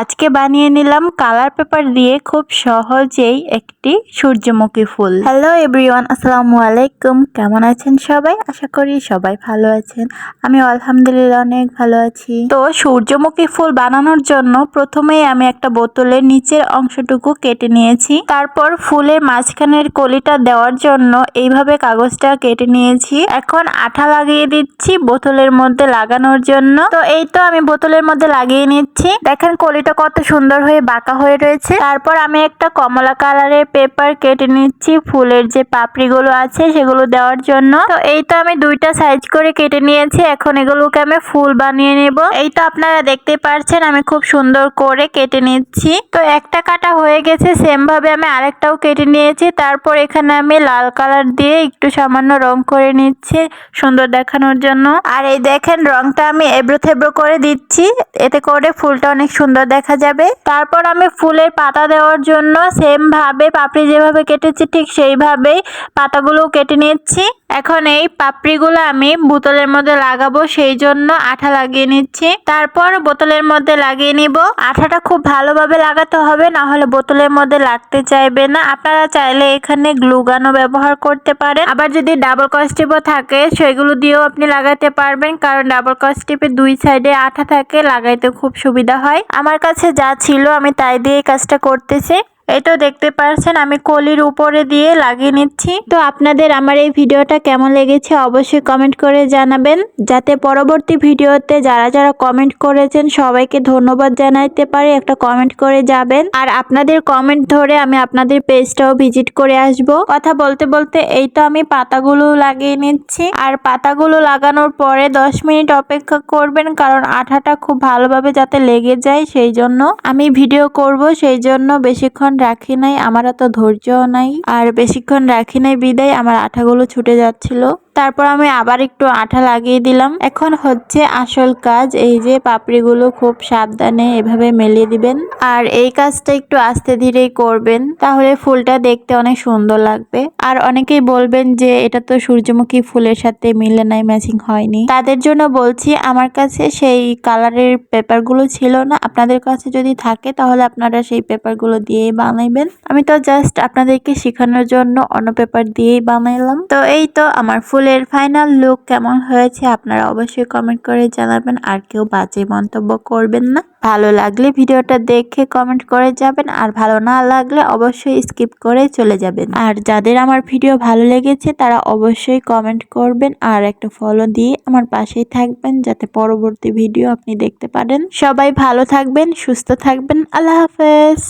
আজকে বানিয়ে নিলাম কালার পেপার দিয়ে খুব সহজেই একটি সূর্যমুখী ফুল। হ্যালো এভরিওয়ান আসসালামু আলাইকুম। কেমন আছেন সবাই? আশা করি সবাই ভালো আছেন। আমি আলহামদুলিল্লাহ অনেক ভালো আছি। তো সূর্যমুখী ফুল বানানোর জন্য প্রথমেই আমি একটা বোতলের নিচের অংশটুকু কেটে নিয়েছি। তারপর ফুলের মাঝখানের কলিটা দেওয়ার জন্য এইভাবে কাগজটা কেটে নিয়েছি। এখন আঠা লাগিয়ে দিচ্ছি বোতলের মধ্যে লাগানোর জন্য। তো এই তো আমি বোতলের মধ্যে লাগিয়ে নিচ্ছি। দেখেন কলিটা কত সুন্দর হয়ে বাঁকা হয়ে রয়েছে। তারপর আমি একটা কমলা কালারের পেপার কেটে নিচ্ছি। ফুলের যে পাপড়িগুলো আছে সেগুলো দেওয়ার জন্য। তো এই তো আমি দুইটা সাইজ করে কেটে নিয়েছি। এখন এগুলোকে আমি ফুল বানিয়ে নেব। এই তো আপনারা দেখতে পাচ্ছেন আমি খুব সুন্দর করে কেটে নিচ্ছি। তো একটা কাটা হয়ে গেছে। সেম ভাবে আমি আরেকটাও কেটে নিয়েছি। তারপর এখানে আমি লাল কালার দিয়ে একটু সামান্য রং করে নিচ্ছি সুন্দর দেখানোর জন্য। আর এই দেখেন রংটা আমি এবড়ো থেবড়ো করে দিচ্ছি। এতে করে ফুলটা অনেক সুন্দর দেখা যাবে। তারপর আমি ফুলের পাতা দেওয়ার জন্য সেম ভাবে পাপড়ি যেভাবে কেটেছি ঠিক সেইভাবেই পাতাগুলো কেটে নিচ্ছি এখন এই পাপড়িগুলো আমি বোতলের মধ্যে লাগাবো, সেই জন্য আঠা লাগিয়ে নিচ্ছি। তারপর বোতলের মধ্যে লাগিয়ে নিব। আঠাটা খুব ভালোভাবে লাগাতে হবে না হলে বোতলের মধ্যে লাগতে চাইবে না। আপনারা চাইলে এখানে গ্লুগানও ব্যবহার করতে পারেন। আবার যদি ডাবল কস্টিপও থাকে, সেগুলো দিয়েও আপনি লাগাতে পারবেন, কারণ ডাবল কস্টিপের দুই সাইডে আঠা থাকে, লাগাইতে খুব সুবিধা হয়। আমার কাছে যা ছিল, আমি তাই দিয়ে কাজটা করতেছি। এই তো দেখতে পারছেন, আমি কলির উপরে দিয়ে লাগিয়ে নিচ্ছি। তো আপনাদের আমার এই ভিডিওটা কেমন লেগেছে অবশ্যই কমেন্ট করে জানাবেন। যাতে পরবর্তী ভিডিওতে যারা যারা কমেন্ট করেছেন, সবাইকে ধন্যবাদ জানাইতে পারি, একটা কমেন্ট করে যাবেন। আর আপনাদের কমেন্ট ধরে আমি আপনাদের পেজটাও ভিজিট করে আসব। কথা বলতে বলতে এই তো আমি পাতাগুলো লাগিয়ে নিচ্ছি। আর পাতাগুলো লাগানোর পরে দশ মিনিট অপেক্ষা করবেন, কারণ আঠাটা খুব ভালোভাবে যাতে লেগে যায়, সেই জন্য আমি ভিডিও করব, সেই জন্য বেশিক্ষণ রাখি নাই আমার এত ধৈর্যও নাই। আর বেশিক্ষণ রাখি নাই, বিদায়। আমার আঠাগুলো ছুটে যাচ্ছিল। তারপর আমি আবার একটু আঠা লাগিয়ে দিলাম। এখন হচ্ছে আসল কাজ এই যে পাপড়িগুলো খুব সাবধানে এভাবে মেলিয়ে দিবেন। আর এই কাজটা একটু আস্তে ধীরেই করবেন, তাহলে ফুলটা দেখতে অনেক সুন্দর লাগবে। আর অনেকেই বলবেন যে এটা তো সূর্যমুখী ফুলের সাথে মিলে নাই ম্যাচিং হয়নি। তাদের জন্য বলছি, আমার কাছে সেই কালারের পেপারগুলো ছিল না। আপনাদের কাছে যদি থাকে, তাহলে আপনারা সেই পেপারগুলো দিয়েই বানাইবেন। আমি তো জাস্ট আপনাদেরকে শেখানোর জন্য অন্য পেপার দিয়েই বানাইলাম। তো এই তো আমার ফুলের ফাইনাল লুক কেমন হয়েছে আপনারা অবশ্যই কমেন্ট করে জানাবেন। আর কেউ বাজে মন্তব্য করবেন না। ভালো লাগলে ভিডিওটা দেখে কমেন্ট করে যাবেন। আর ভালো না লাগলে অবশ্যই স্কিপ করে চলে যাবেন। আর যাদের আমার ভিডিও ভালো লেগেছে, তারা অবশ্যই কমেন্ট করবেন। আর একটা ফলো দিয়ে আমার পাশেই থাকবেন, যাতে পরবর্তী ভিডিও আপনি দেখতে পারেন। সবাই ভালো থাকবেন, সুস্থ থাকবেন। আল্লাহ হাফেজ।